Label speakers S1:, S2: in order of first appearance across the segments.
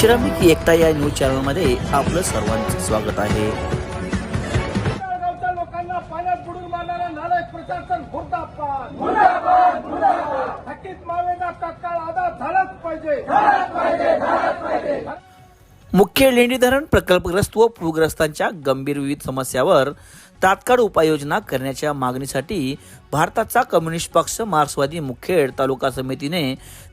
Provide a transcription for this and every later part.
S1: श्रमिक एकता या न्यूज चॅनलमध्ये आपलं सर्वांचं स्वागत आहे.
S2: गावच्या लोकांना पाण्यात बुडून मारणारा नालायक प्रशासन मुर्दाबाद! थकीत मावेना तात्काळ आधार झालाच पाहिजे.
S1: मुख्य लेंडी धरण प्रकल्पग्रस्त व पूरग्रस्तांच्या गंभीर विविध समस्यावर तात्काळ उपाययोजना करण्याच्या मागणीसाठी भारताचा कम्युनिस्ट पक्ष मार्क्सवादी मुखेड तालुका समितीने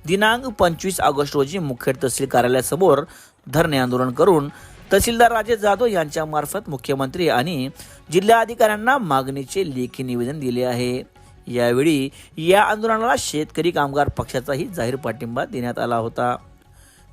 S1: दिनांक पंचवीस ऑगस्ट रोजी मुखेड तहसील कार्यालयासमोर धरणे आंदोलन करून तहसीलदार राजेश जाधव यांच्या मार्फत मुख्यमंत्री आणि जिल्हाधिकाऱ्यांना मागणीचे लेखी निवेदन दिले आहे. यावेळी या आंदोलनाला शेतकरी कामगार पक्षाचाही जाहीर पाठिंबा देण्यात आला होता.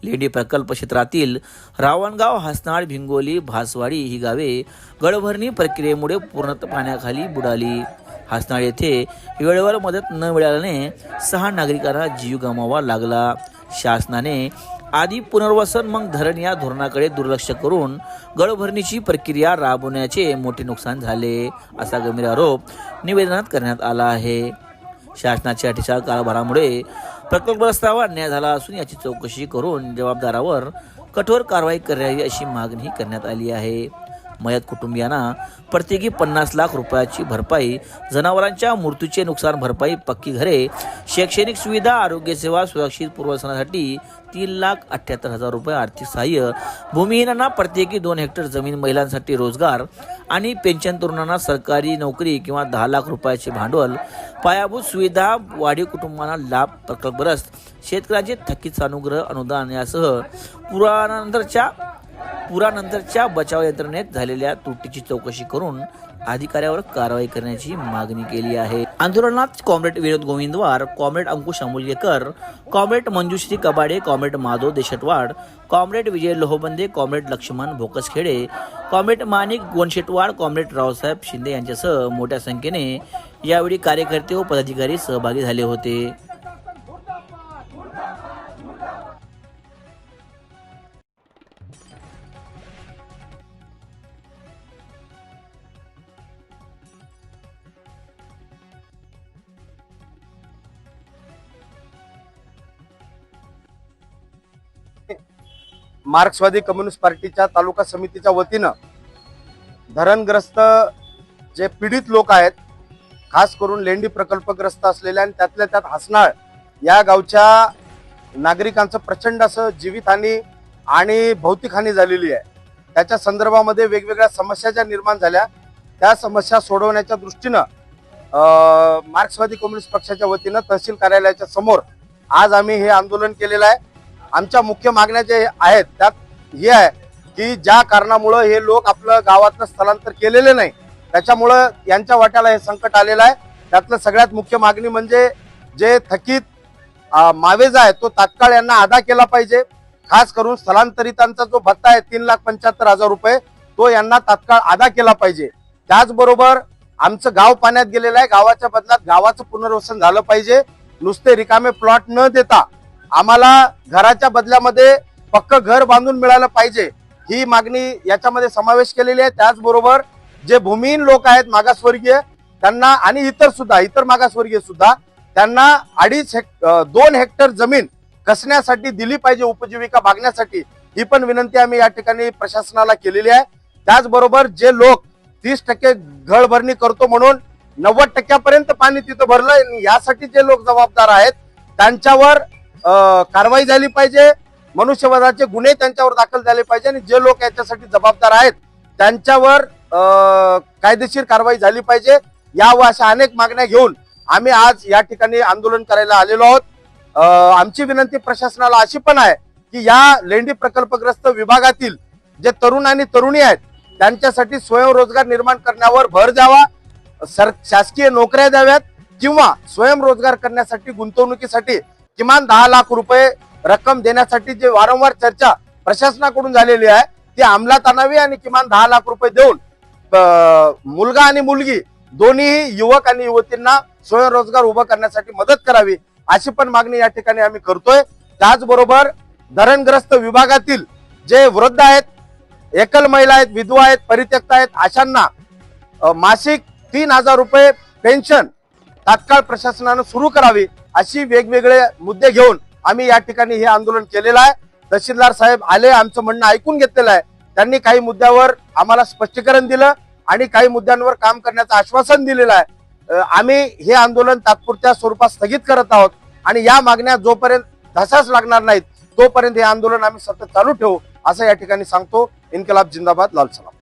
S1: लेडी प्रकल्प क्षेत्रातील रावणगाव हसनाळ भिंगोली भासवाडी ही गावे गडभरणी प्रक्रियेमुळे पूर्णतः पाण्याखाली बुडाली. हसनाळ येथे वेळेवर मदत न मिळाल्याने सहा नागरिकांना जीव गमावा लागला. शासनाने आधी पुनर्वसन मग धरण या धोरणाकडे दुर्लक्ष करून गळभरणीची प्रक्रिया राबवण्याचे मोठे नुकसान झाले असा गंभीर आरोप निवेदनात करण्यात आला आहे. शासनाच्या अठीशाळ कारभारामुळे प्रकल्पग्रस्तावर अन्याय झाला असून याची चौकशी करून जबाबदारावर कठोर कारवाई करावी अशी मागणी करण्यात आली आहे. मयत कुटुंबियांना प्रत्येकी पन्नास लाख रुपयाची भरपाई जनावरांच्या मृत्यूचे नुकसान भरपाई पक्की घरे शैक्षणिक सुविधा आरोग्यसेवा सुरक्षित पुरवसनासाठी तीन लाख अठ्ठ्याहत्तर हजार रुपये आर्थिक सहाय्य भूमिहीनांना प्रत्येकी दोन हेक्टर जमीन महिलांसाठी रोजगार आणि पेन्शन तरुणांना सरकारी नोकरी किंवा दहा लाख रुपयाचे भांडवल पायाभूत सुविधा वाढीव कुटुंबांना लाभ प्रकल्पग्रस्त शेतकऱ्यांचे थकीत अनुग्रह अनुदान यासह पुरानंतरच्या पुरानंतरच्या बचाव यंत्रणेत झालेल्या त्रुटीची चौकशी करून अधिकाऱ्यावर कारवाई करण्याची मागणी केली आहे. आंदोलनात comrade Vinod Govindwar comrade Ankush Amolgekar comrade Manjushri Kabade comrade Madhav Deshatwad comrade Vijay Lohbande comrade Laxman Bhokaskhede comrade Manik Gonshetwad comrade Raosaheb Shinde यांच्यासह मोठ्या संख्येने यावेळी कार्यकर्ते व पदाधिकारी सहभागी झाले होते.
S3: मार्क्सवादी कम्युनिस्ट पार्टीच्या तालुका समितीच्या वतीनं धरणग्रस्त जे पीडित लोक आहेत खास करून लेंडी प्रकल्पग्रस्त असलेल्या आणि त्यातल्या त्यात हसनाळ या गावच्या नागरिकांचं प्रचंड असं जीवितहानी आणि भौतिक हानी झालेली आहे. त्याच्या संदर्भामध्ये वेगवेगळ्या समस्या ज्या निर्माण झाल्या त्या समस्या सोडवण्याच्या दृष्टीनं मार्क्सवादी कम्युनिस्ट पक्षाच्या वतीनं तहसील कार्यालयाच्या समोर आज आम्ही हे आंदोलन केलेलं आहे. आमच्या मुख्य मागण्या जे आहेत त्यात हे आहे की ज्या कारणामुळं हे लोक आपलं गावातलं स्थलांतर केलेले नाही त्याच्यामुळं यांच्या वाट्याला हे संकट आलेलं आहे. त्यातलं सगळ्यात मुख्य मागणी म्हणजे जे थकीत मावेज मावेजा आहे तो तात्काळ यांना अदा केला पाहिजे. खास करून स्थलांतरितांचा जो भत्ता आहे तीन लाख पंच्याहत्तर हजार रुपये तो यांना तात्काळ अदा केला पाहिजे. त्याचबरोबर आमचं गाव पाण्यात गेलेलं आहे गावाच्या बदल्यात गावाचं पुनर्वसन झालं पाहिजे. नुसते रिकामे प्लॉट न देता आम्हाला घराच्या बदल्यामध्ये पक्क घर बांधून मिळालं पाहिजे ही मागणी याच्यामध्ये समावेश केलेली आहे. त्याचबरोबर जे भूमिहीन लोक आहेत मागासवर्गीय त्यांना आणि इतर सुद्धा इतर मागासवर्गीय सुद्धा त्यांना अडीच हेक दोन हेक्टर जमीन कसण्यासाठी दिली पाहिजे उपजीविका भागण्यासाठी ही पण विनंती आम्ही या ठिकाणी प्रशासनाला केलेली आहे. त्याचबरोबर जे लोक तीस टक्के घळभरणी करतो म्हणून नव्वद टक्क्यापर्यंत पाणी तिथं भरलं यासाठी जे लोक जबाबदार आहेत त्यांच्यावर कारवाई झाली पाहिजे. मनुष्यवधाचे गुन्हे त्यांच्यावर दाखल झाले पाहिजे आणि जे लोक याच्यासाठी जबाबदार आहेत त्यांच्यावर कायदेशीर कारवाई झाली पाहिजे. या व अशा अनेक मागण्या घेऊन आम्ही आज या ठिकाणी आंदोलन करायला आलेलो आहोत. आमची विनंती प्रशासनाला अशी पण आहे की या लेंडी प्रकल्पग्रस्त विभागातील जे तरुण आणि तरुणी आहेत त्यांच्यासाठी स्वयंरोजगार निर्माण करण्यावर भर द्यावा. सर शासकीय नोकऱ्या द्याव्यात किंवा स्वयंरोजगार करण्यासाठी गुंतवणुकीसाठी किमान दहा लाख रुपये रक्कम देण्यासाठी जे वारंवार चर्चा प्रशासनाकडून झालेली आहे ती अंमलात आणावी आणि किमान दहा लाख रुपये देऊन मुलगा आणि मुलगी दोन्ही युवक आणि युवतींना स्वयंरोजगार उभा करण्यासाठी मदत करावी अशी पण मागणी या ठिकाणी आम्ही करतोय. त्याचबरोबर धरणग्रस्त विभागातील जे वृद्ध आहेत एकल महिला आहेत विधवा आहेत परित्यक्त आहेत अशांना मासिक तीन हजार रुपये पेन्शन तात्काळ प्रशासनानं सुरू करावी अशी वेगवेगळे मुद्दे घेऊन आम्ही या ठिकाणी हे आंदोलन केलेलं आहे. तहसीलदार साहेब आले आमचं म्हणणं ऐकून घेतलेलं आहे. त्यांनी काही मुद्द्यावर आम्हाला स्पष्टीकरण दिलं आणि काही मुद्द्यांवर काम करण्याचं आश्वासन दिलेलं आहे. आम्ही हे आंदोलन तात्पुरत्या स्वरूपात स्थगित करत आहोत आणि या मागण्या जोपर्यंत धसाच लागणार नाहीत तोपर्यंत हे आंदोलन आम्ही सतत चालू ठेवू असं या ठिकाणी सांगतो इन्कलाब जिंदाबाद लाल सलाम.